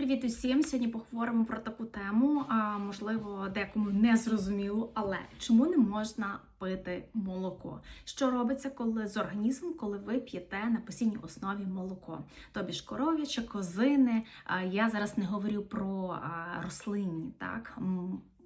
Привіт усім! Сьогодні поговоримо про таку тему, можливо, декому не зрозуміло, але чому не можна пити молоко? Що робиться, коли з організмом, коли ви п'єте на постійній основі молоко? Тобі ж коров'яче, козини. Я зараз не говорю про рослинні, так.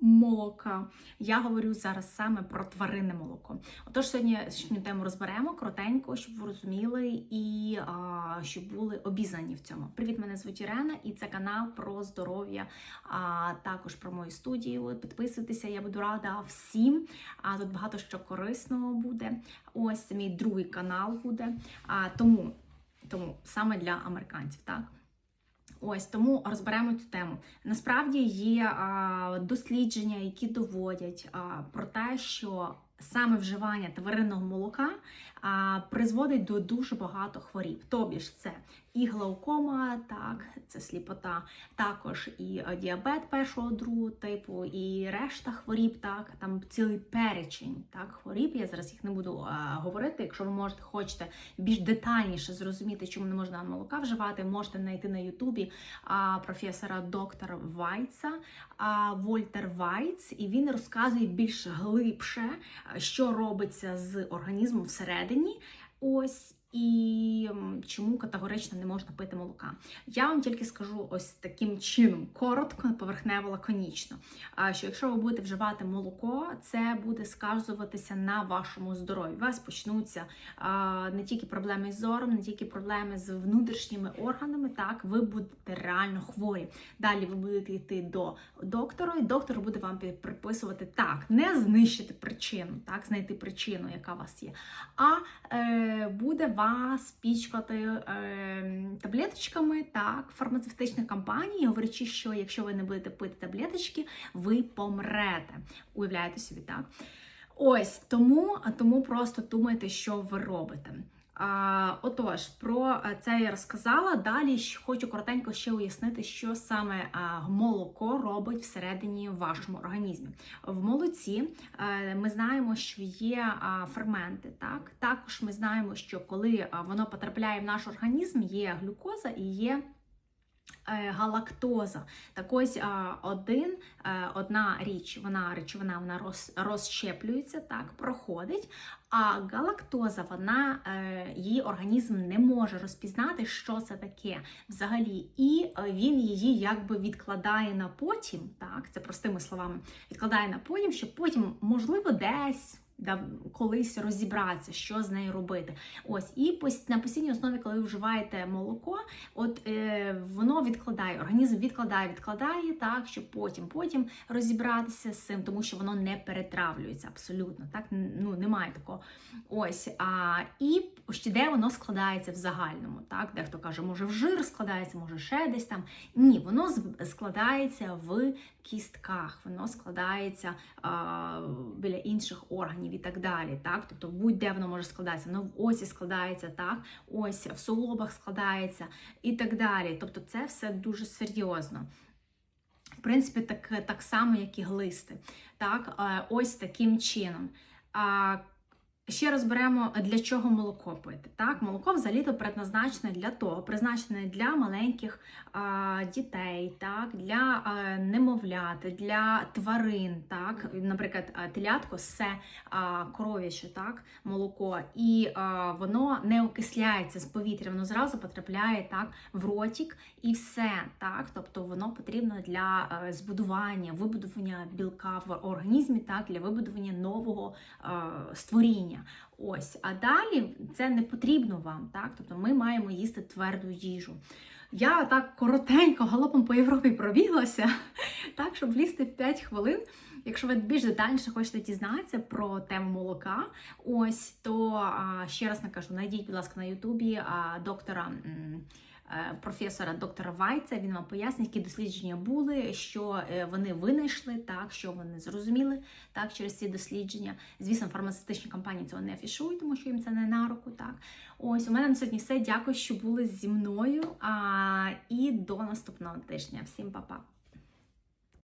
Молока. Я говорю зараз саме про тваринне молоко. Отож, сьогодні сьогоднішню тему розберемо коротенько, щоб ви розуміли і а, щоб були обізнані в цьому. Привіт, мене звуть Ірена, і це канал про здоров'я, а також про мою студію. Підписуйтеся, я буду рада всім. А тут багато що корисного буде. Ось мій другий канал буде. А тому, тому саме для американців, так. Ось тому розберемо цю тему. Насправді є а, дослідження, які доводять а, про те, що саме вживання тваринного молока а, призводить до дуже багато хворіб. Тобі ж це і глаукома, так, це сліпота, також і діабет першого другого типу, і решта хворіб, так, там цілий перечень так, хворіб. Я зараз їх не буду а, говорити. Якщо ви можете хочете більш детальніше зрозуміти, чому не можна молока вживати, можете знайти на Ютубі а, професора доктора Вайца, а, Вольтер Вайц, і він розказує більш глибше, що робиться з організмом всередині. Ось. І чому категорично не можна пити молока? Я вам тільки скажу ось таким чином, коротко, поверхнево, лаконічно. Що якщо ви будете вживати молоко, це буде сказуватися на вашому здоров'ї. У вас почнуться не тільки проблеми з зором, не тільки проблеми з внутрішніми органами. Так, ви будете реально хворі. Далі ви будете йти до доктора, і доктор буде вам приписувати так, не знищити причину, так, знайти причину, яка у вас є, а е, буде вас пічкати е, таблеточками, так, фармацевтичних компаній, говорячи, що якщо ви не будете пити таблеточки, ви помрете. Уявляєте собі, так? Ось тому, тому просто думайте, що ви робите. Отож, про е, це я розказала. Далі хочу коротенько ще уяснити, що саме молоко робить всередині вашому організмі. В молоці е, ми знаємо, що є ферменти. Так? Також ми знаємо, що коли воно потрапляє в наш організм, є глюкоза і є. Е, Галактоза. Так ось один, е, одна річ, вона речовина вона роз, розщеплюється, так, проходить, а галактоза, вона, е, її організм не може розпізнати, що це таке взагалі. І він її якби відкладає на потім, так, це простими словами, відкладає на потім, щоб потім, можливо, десь. Колись розібратися, що з нею робити. Ось, і на постійній основі, коли ви вживаєте молоко, от е, воно відкладає, організм відкладає, відкладає так, щоб потім потім розібратися з цим, тому що воно не перетравлюється абсолютно. Так ну немає такого. Ось а і ще де воно складається в загальному. Так, дехто каже, може в жир складається, може ще десь там. Ні, воно складається в кістках, воно складається а, біля інших органів і так далі. Так, тобто будь-де воно може складатися. Воно в осі складається, так, ось в суглобах складається і так далі. Тобто, це все дуже серйозно. В принципі, так, так само, як і глисти. Так, е, ось таким чином. А, Ще розберемо, для чого молоко пити. Так, молоко взагалі-то предназначене для того, призначене для маленьких а, дітей, так, для а, немовлят, для тварин. Так, наприклад, телятко це а, коров'яче, так, молоко, і а, воно не окисляється з повітря, воно зразу потрапляє так в ротик і все. Так, тобто воно потрібно для е, збудування, вибудування білка в організмі, так, для вибудування нового е, створіння. Ось, а далі це не потрібно вам, так? Тобто ми маємо їсти тверду їжу. Я так коротенько галопом по Європі пробіглася, так, щоб влізти в 5 хвилин. Якщо ви більш детальніше хочете дізнатися про тему молока, ось то ще раз накажу, знайдіть, будь ласка, на Ютубі доктора. Е, Професора доктора Вайца він вам пояснить, які дослідження були, що е, вони винайшли, так що вони зрозуміли так через ці дослідження. Звісно, фармацевтичні компанії цього не афішують, тому що їм це не на руку. Так, ось у мене на сьогодні все. Дякую, що були зі мною. А, і до наступного тижня. Всім па-па!